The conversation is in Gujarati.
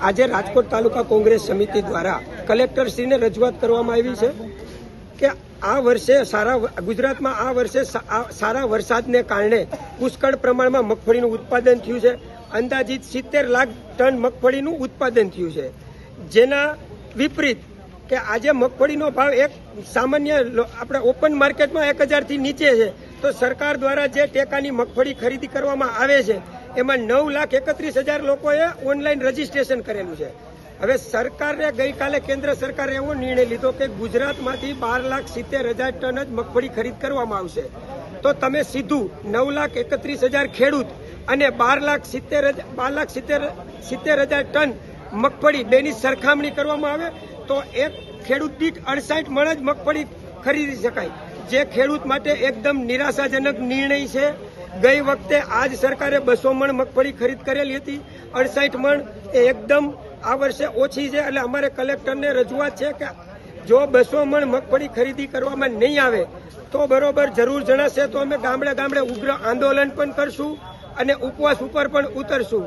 આજે રાજકોટ તાલુકા કોંગ્રેસ સમિતિ દ્વારા કલેક્ટરશ્રીને રજૂઆત કરવામાં આવી છે કે આ વર્ષે સારા ગુજરાતમાં આ વર્ષે સારા વરસાદને કારણે પુષ્કળ પ્રમાણમાં મગફળીનું ઉત્પાદન થયું છે. અંદાજિત સિત્તેર લાખ ટન મગફળીનું ઉત્પાદન થયું છે. જેના વિપરીત કે આજે મગફળીનો ભાવ એક સામાન્ય આપણે ઓપન માર્કેટમાં એક હજારથી નીચે છે. તો સરકાર દ્વારા જે ટેકાની મગફળી ખરીદી કરવામાં આવે છે, એમાં નવ લાખ એકત્રીસ હજાર લોકોએ ઓનલાઈન રજીસ્ટ્રેશન કરેલું છે. હવે સરકારે ગઈકાલે કેન્દ્ર સરકારે એવો નિર્ણય લીધો કે ગુજરાતમાંથી બાર લાખ સિત્તેર હજાર ટન જ મગફળી ખરીદ કરવામાં આવશે. તો તમે સીધું નવ લાખ એકત્રીસ હજાર ખેડૂત અને બાર લાખ સિત્તેર બાર લાખ સિત્તેર સિત્તેર હજાર ટન મગફળી બેની સરખામણી કરવામાં આવે, તો એક ખેડૂત દીઠ અડસાઠ મણ જ મગફળી ખરીદી શકાય. જે ખેડૂત માટે એકદમ નિરાશાજનક નિર્ણય છે. ગઈ વખતે આજ સરકારે બસો મણ મગફળી ખરીદ કરેલી હતી. અડસાઠ મણ એ એકદમ આ વર્ષે ઓછી છે એટલે અમારે કલેક્ટરને રજૂઆત છે કે જો બસો મણ મગફળી ખરીદી કરવામાં નહીં આવે, તો બરોબર જરૂર જણાશે તો અમે ગામડે ગામડે ઉગ્ર આંદોલન પણ કરશું અને ઉપવાસ ઉપર પણ ઉતરશું.